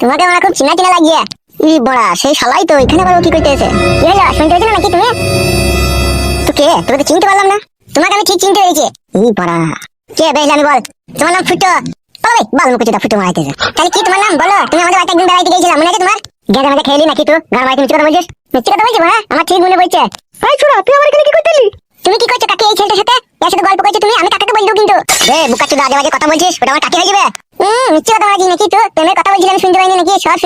তোমাকে আমার খুব চিনা চিনা লাগিয়ে। ই বড়া সেই শালাই তো এখানে আবার কি করতে এসে কি হলো শুনতে পেয়েছ নাকি তুমি? তো কে? তোকে তো চিনতে পারলাম না। তোমাকে আমি ঠিক চিনতে পেরেছি। ই বড়া। কে বেশ আমি বল। তোমার নাম ফুটো। বলে বল মুখ চোদা ফুটো মারাইতেছে তাহলে কি তোমার নাম? বলো। তুমি আমাদের বাড়িতে একদিন বেড়াইতে গেছিলাম মনে আছে তোমার? গেঁদা মেদা খেলি নাকি তো গান বাড়িতে মিথ্যে কথা বলছিস? মিথ্যে কথা বলছিস হ্যাঁ? আমার ঠিক মনে পড়ছে। ভাই ছোড়া তুই আমার এখানে কি করতেলি তুমি কি করছ কাকে এই ছেলেটার সাথে? এর সাথে গল্প করছ তুমি? আমি কাকাকে বলব কিন্তু। রে বুকা চোদা আজে বাজে কথা বলছিস? ওটা আমার কাকে হয়ে যাবে। হুম, মিথ্যে কথা নাকি তুই? প্রেমের কথা নাকি? সব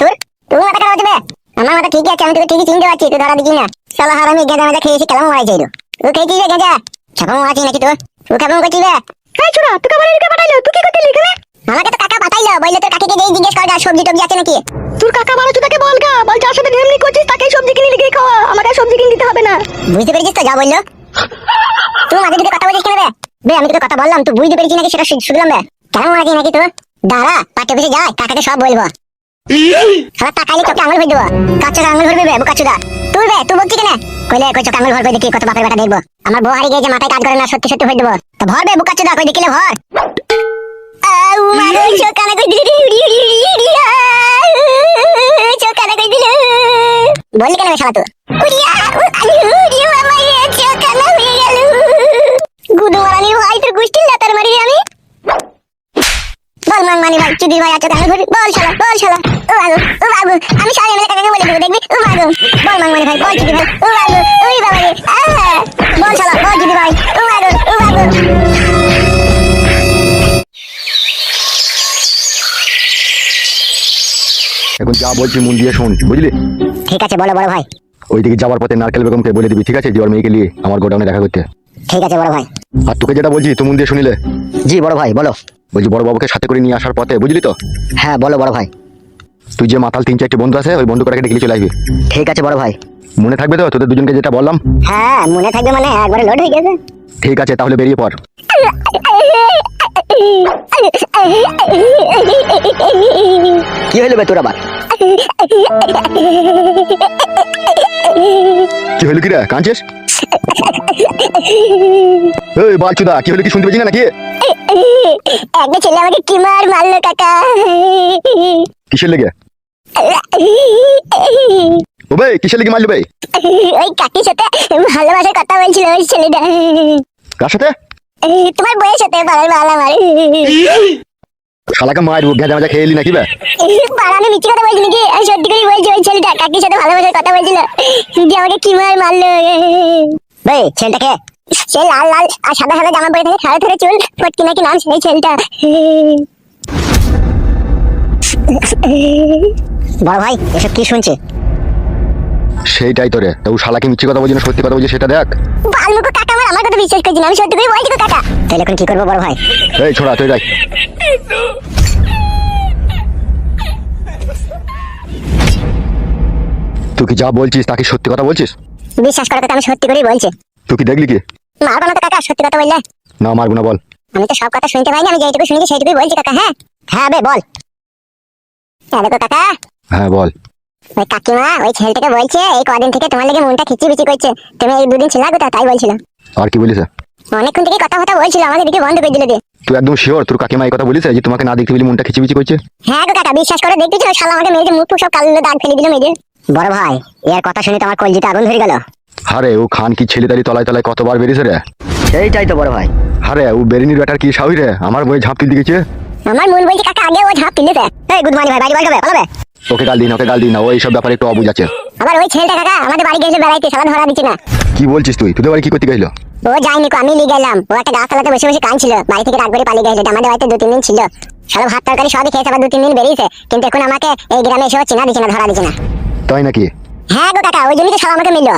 তোর? মাথা খারাপ আমার মাথা ঠিকই আছে, আমি তোকে ঠিকই পারছি, তুই ধরা দিচ্ছি না। শালা হারামি, গেঁজা মেজা নাকি তুই তুই কেমন করছিস আমাকে তো কাকা পাঠাইলো বলল তোর কাকিকে গিয়ে জিজ্ঞেস কর সবজি টবজি আছে নাকি? তোর কাকা বারো তাকে বল গা বল যার সাথে ঢেমনি করছিস তাকে সবজি কিনে লিখে খাওয়া আমাকে সবজি কিনে দিতে হবে না। বুঝতে পেরেছিস তো যা বলল? তুই মাঝে দিকে কথা বলছিস কেন বে বে আমি তোকে কথা বললাম তুই বুঝতে পেরেছিস নাকি সেটা শুনলাম বে। কেমন আছিস নাকি তুই দাঁড়া পাঠ্য অফিসে যাই কাকাকে সব বলব। সারা টাকাইলে চোখে আঙুল ভরে দেবো কার আঙুল ভরবে বে বুকা চুদা তুই বে তুই বলছিস কেন? কইলে কই চোখে আঙুল ভরবে দেখি কত বাপের বেটা দেখব। আমার বউ হারিয়ে গিয়েছে মাথায় কাজ করে না সত্যি সত্যি ভরে দেবো তো ভর বে বুকা চুদা কই দেখিলে ভর। আউ মাগো চোখ কানা কই দিলি উড়ি উড়ি উড়ি উড়ি আউ, চোখ কানা কই দিল বললি কেন শালা ভাই মারি বল ভাই বল ভাই এখন যা বলছি মন দিয়ে শোন বুঝলি? ঠিক আছে বলো বড় ভাই। ওইদিকে যাওয়ার পথে নারকেল বেগমকে বলে দিবি ঠিক আছে? যে ওর মেয়েকে নিয়ে আমার গোডাউনে দেখা করতে। ঠিক আছে বড় ভাই। আর তোকে যেটা বলছি তুই মন দিয়ে শুনিলে। জি বড় ভাই বলো। বলছি বড় বাবুকে সাথে করে নিয়ে আসার পথে বুঝলি তো? হ্যাঁ বলো বড় ভাই। তুই যে মাতাল তিন চারটি বন্ধু আছে ওই বন্ধু কটাকে ডেকে চলে আসবি। ঠিক আছে বড় ভাই। মনে থাকবে তো? তোদের দুজনকে যেটা বললাম। হ্যাঁ মনে থাকবে মানে একবারে লোড হয়ে গেছে। ঠিক আছে তাহলে বেরিয়ে পড়। কি হইল বে তোর আবার? কি হলো কি রে? কাঁদছিস? এই বালচুদা কি হলো কি শুনতে পেয়েছি না নাকি? একটা ছেলে আমাকে কি মার মারলো কাকা? কিসের লেগে? ও ভাই কিসের লেগে মারলো ভাই ওই কাকির সাথে ভালোবাসার কথা বলছিল ওই ছেলেটা। কার সাথে? তোমার বয়স হতে পারার বাল আমার। শালাকে মারবো গেঁজা মাজা খেয়ে এলি নাকি বে? পাড়ানো মিথ্যে কথা বলছি নাকি? আমি সত্যি করে বলছি ওই ছেলেটা কাকির সাথে ভালোবাসার কথা বলছিল। যে আমাকে কি মার মারলো। বে ছেলেটাকে সে লাল লাল আর সাদা সাদা জামা পরে থাকে খাড়া ধরে চুল ফটকি নাকি নাম সেই ছেলেটা। বড় ভাই এসব কি শুনছে? সেইটাই তা ও শালাকে মিথ্যে কথা বলছি না সত্যি কথা বলছি সেটা দেখ। বালমুখো কাকা আমার আমার কথা বিশ্বাস করছি না আমি সত্যি করে বলছি তো কাকা। তাহলে এখন কি করব বড় ভাই? এই ছোড়া তুই যাই। তুই কি যা বলছিস তাকে সত্যি কথা বলছিস? বিশ্বাস করো কাকা আমি সত্যি করেই বলছি। তুই কি দেখলি কি? মারবো না তো কাকা সত্যি কথা বললে। না মারবো না বল। আমি তো সব কথা শুনতে পাইনি আমি যেটুকু শুনেছি সেইটুকুই বলছি কাকা হ্যাঁ? হ্যাঁ বে বল। হ্যাঁ কাকা। হ্যাঁ বল। ওই কাকিমা ওই ছেলেটাকে বলছে এই কদিন থেকে তোমার লেগে মনটা খিচি বিচি করছে। তুমি এই দুদিন ছিল তাই বলছিল। আর কি বলিস অনেকক্ষণ থেকে কথা কথা বলছিল আমাদের দিকে বন্ধ করে দিল দিয়ে। তুই একদম শিওর তোর কাকিমা এই কথা বলিস যে তোমাকে না দেখতে মনটা খিচিবিচি করছে? হ্যাঁ গো কাকা বিশ্বাস করে দেখতেছি শালা আমাকে মেয়েদের মুখ সব কালো দাগ ফেলে দিল মেয়েদের। বড় ভাই এর কথা শুনে তো আমার কলজিতে আগুন ধরে গেল। হারে ও খান কি ছেলে তারি তলায় তলায় কতবার বেরিয়েছে রে? সেইটাই তো বড় ভাই। হারে ও বেরিনির ব্যাটার কি সাহই রে? আমার বই ঝাঁপ গেছে? আমার মন বলছে কাকা আগে ও ঝাঁপ এই গুড মর্নিং ভাই বাড়ি বাড়ি পালাবে ওকে গাল দিন ওকে গাল দিন ও এইসব ব্যাপারে একটু অবুঝ আছে। আবার ওই ছেলেটা কাকা আমাদের বাড়ি গেছে বেড়াইতে সালা ধরা দিচ্ছে না। কি বলছিস তুই? তোদের বাড়ি কি করতে গেছিল ও যায়নি কো আমি নিয়ে গেলাম। ও একটা গাছতলাতে বসে বসে কাঁদছিল। বাড়ি থেকে রাগ করে পালিয়ে গেছিল। আমাদের বাড়িতে দু তিন দিন ছিল। সব ভাত তরকারি সবই খেয়েছে আবার দু তিন দিন বেরিয়েছে। কিন্তু এখন আমাকে এই গ্রামে এসেও চেনা দিচ্ছে না ধরা দিচ্ছে না। তাই নাকি? হ্যাঁ গো কাকা ওই জন্যই তো সব আমাকে মিললো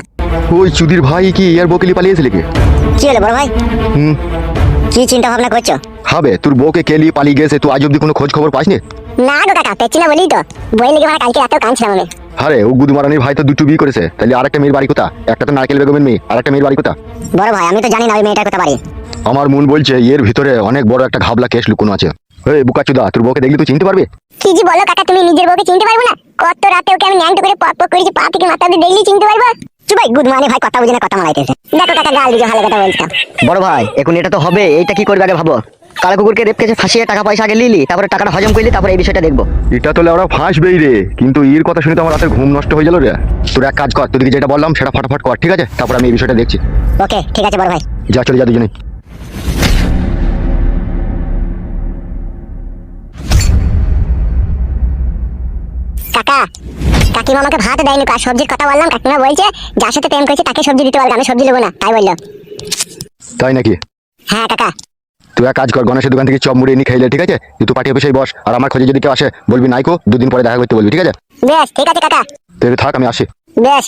ওই চুদির ভাই কি ইয়ার বকিলি পালিয়েছিল কি কি হলো বড় ভাই? হুম। কি চিন্তা ভাবনা করছ? হবে তোর বউকে কেলি পালিয়ে গেছে? তুই আজ অব্দি কোনো খোঁজ খবর পাসনি? না গো কাকা পেচ্ছি না বলি তো। বই লেগে মানে কালকে রাতেও কাঁদছিলাম আমি। আরে ও গুদু মারানির ভাই তো দুটো বিয়ে করেছে। তাহলে আরেকটা মেয়ের বাড়ি কোথা একটা তো নারকেল বেগমের মেয়ে আরেকটা মেয়ের বাড়ি কোথা বড় ভাই আমি তো জানি না ওই মেয়েটার কথা বাড়ি। আমার মন বলছে এর ভিতরে অনেক বড় একটা ঘাবলা কেস লুকোনো আছে। এই বুকাচুদা তোর বউকে দেখলি তুই চিনতে পারবি? কি জি বলো কাকা তুমি নিজের বউকে চিনতে পারব না? কত রাতে ওকে আমি ন্যাংটো করে পক করেছি পা থেকে মাথা অব্দি দেখলি চিনতে পারব? বাচ্চু ভাই গুড মর্নিং ভাই কথা বুঝে না কথা মারাইতেছে দেখো কাকা গাল দিকে ভালো কথা বলতাম বড় ভাই এখন এটা তো হবে এইটা কি করবে আগে ভাবো? কালা কুকুরকে রেপ কেছে ফাঁসিয়ে টাকা পয়সা আগে লিলি তারপরে টাকাটা হজম করলি তারপরে এই বিষয়টা দেখব। এটা তো ওরা ফাঁসবেই রে কিন্তু এর কথা শুনে তো আমার রাতের ঘুম নষ্ট হয়ে গেল রে। তোর এক কাজ কর তোদেরকে যেটা বললাম সেটা ফটাফট কর ঠিক আছে? তারপর আমি এই বিষয়টা দেখছি। ওকে ঠিক আছে বড় ভাই। যা চলে যা দুজনে কাকা কাকিমা আমাকে ভাত দেয়নি কার সবজির কথা বললাম কাকিমা বলছে যার সাথে প্রেম করেছে তাকে সবজি দিতে পারবে আমি সবজি নেব না তাই বলল। তাই নাকি? হ্যাঁ কাকা। তুই এক কাজ কর গণেশের দোকান থেকে চপ মুড়ি এনে খাইলে ঠিক আছে? তুই পার্টি অফিসেই বস আর আমার খোঁজে যদি কেউ আসে বলবি নাইকো দুদিন পরে দেখা করতে বলবি ঠিক আছে? বেশ ঠিক আছে কাকা তুই থাক আমি আসি। বেশ।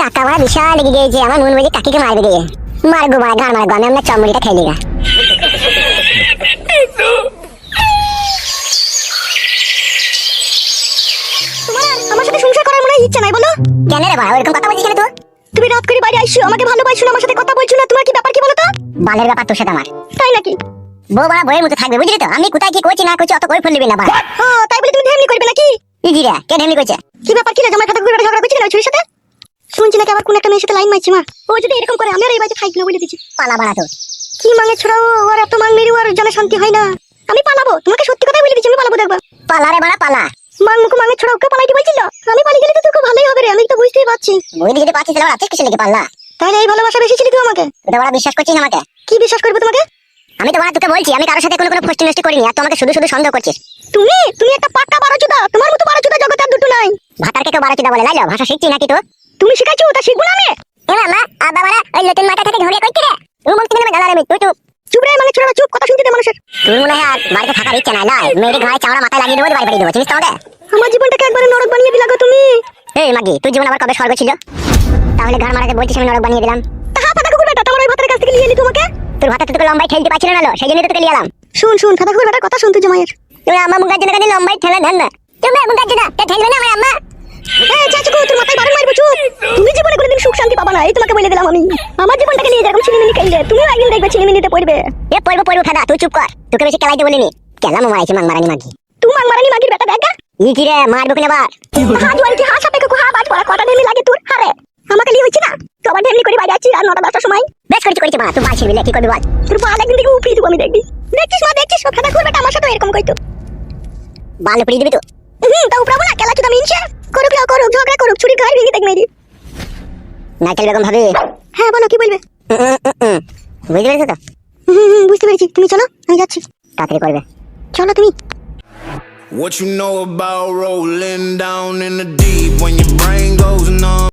কাকা আমার বিশাল লেগে গিয়েছে আমার মন বলছে কাকিকে মারবে গিয়ে মারগো মার ঘাড় মারগো আমি আমরা খেয়ে নিগা তোমার ইচ্ছা নাই বলো? কেন রে বাড়া ওরকম কথা বলছিস কেন তুই তুমি রাত করে বাইরে আইসো আমাকে ভালোবাসছো না আমার সাথে কথা বলছো না তোমার কি ব্যাপার কি বলো তো? বালের ব্যাপার তোর সাথে আমার। তাই নাকি? বউ বাড়া বইয়ের মতো থাকবে বুঝলি তো? আমি কোথায় কি করছি না করছি অত করে ফেলবি না বাড়া। ও তাই বলে তুমি ঢেমনি করবে নাকি? ইজি রে কে ঢেমনি করছে? কি ব্যাপার কি রে জামাই খাতা ঘুরে ঝগড়া করছিস না ছুরির সাথে? শুনছি নাকি আবার কোন একটা মেয়ের সাথে লাইন মারছি মা। ও যদি এরকম করে আমি আর এই বাড়িতে থাকি না বলে দিচ্ছি। পালা বাড়া তো। কি মাঙে ছড়াও ওর এত মাং মেরি ওর জানে শান্তি হয় না। আমি পালাবো তোমাকে সত্যি কথাই বলে দিচ্ছি আমি পালাবো দেখবা। পালা রে বাড়া পালা। মাং মুখ মাঙে ছড়াও কে পালাইতে বলছিল। আমি পালিয়ে গেলে তো তোকে ভালোই হবে রে আমি তো বুঝতেই পারছি। বই যদি পাচ্ছিস তাহলে আছিস কিছু লেগে পাল্লা তাহলে এই ভালোবাসা বেশি ছিলি তুই আমাকে? এটা বাড়া বিশ্বাস করছিস না আমাকে? কি বিশ্বাস করবে তোমাকে? আমি তো বাড়া তোকে বলছি আমি কারোর সাথে কোনো কোনো ফষ্টি নষ্টি করিনি আর তুই আমাকে শুধু শুধু সন্দেহ করছিস। তুমি? তুমি একটা পাক্কা বারোচোদা তোমার মতো বারোচোদা জগতে আর দুটো নাই। কেউ বারো বলে লাইলো ভাষা শিখছি নাকি তো তুমি শিখাইছো তা শিখব না আমি? এ মামা আব্বা বাড়া ওই নতুন মাথা থেকে ঝরিয়ে কইতে রে? তুই বলতে না গালা আমি তুই তুই চুপ রে মানে ছোড়া চুপ কথা শুনতে তুই মনে হয় আর বাড়িতে থাকার ইচ্ছা নাই লাই মেয়ের ঘাড়ে চামড়া মাথায় লাগিয়ে দেবো বাড়ি বাড়ি দেবো চিনিস তো আমাকে আমার জীবনটাকে একবারে নরক বানিয়ে দিলা তুমি। এই মাগি তুই জীবন আবার কবে স্বর্গ ছিল? তাহলে ঘর মারাতে বলছিস আমি নরক বানিয়ে দিলাম। তা হাত দেখো বেটা তোমার ওই ভাতের কাছ থেকে নিয়ে এলি তোমাকে? তোর ভাতা তোকে লম্বাই ঠেলতে পারছিল না লো, সেই জন্য তোকে নিয়ে এলাম। শুন শুন খাতা খুব বেটার কথা শুনতে জামাইয়ের তুমি আমার মুখার জন্য লম্বাই ঠেলে দেন না। তুমি মুখার জন্য ঠেলবে না আমার আম্মা? এই চাচু তোর মাথায় বারণ মারবো চুপ। তুমি জীবনে কোনোদিন সুখ শান্তি পাবা না এই তোমাকে বলে দিলাম আমি। আমার জীবনটাকে নিয়ে যেরকম ছিনিমিনি খাইলে তুমিও একদিন দেখবে ছিনিমিনিতে পড়বে। এ পড়ব পড়ব ফাদা তুই চুপ কর। তোকে বেশি খেলাইতে বলিনি। কেলাম মারাইছি মাং মারানি মাগি। তুই মাং মারানি মাগির বেটা দেখা ই কি রে মারবো কিনা বার? হা জোয়াল কি হাসা পেকে হা বাজ পড়া কটা ঢেমি লাগে তোর? হারে আমাকে লিয়ে হচ্ছে না? তো আবার করে বাইরে আছি আর নটা দশটার সময়। বেশ করেছি করেছি মা তুই বাল ছিড়বি লে, কি করবি বল? তোর বাল একদিন দেবো আমি দেখবি। দেখছিস মা দেখছিস? আমার সাথে এরকম কইতো। বাল উপড়িয়ে দিবি তো? হুম তা উপরাবো না কেলা চুদা মিনছে। করুক না করুক ঝগড়া করুক ছুরি গায়ে ভেঙে দেখ মেরি নাইকেল বেগম ভাবে। হ্যাঁ বলো কি বলবে। বুঝতে পেরেছ তো? হুম হুম বুঝতে পেরেছি। তুমি চলো আমি যাচ্ছি। তাড়াতাড়ি করবে। চলো তুমি। What you know about rolling down in the deep? When your brain goes numb?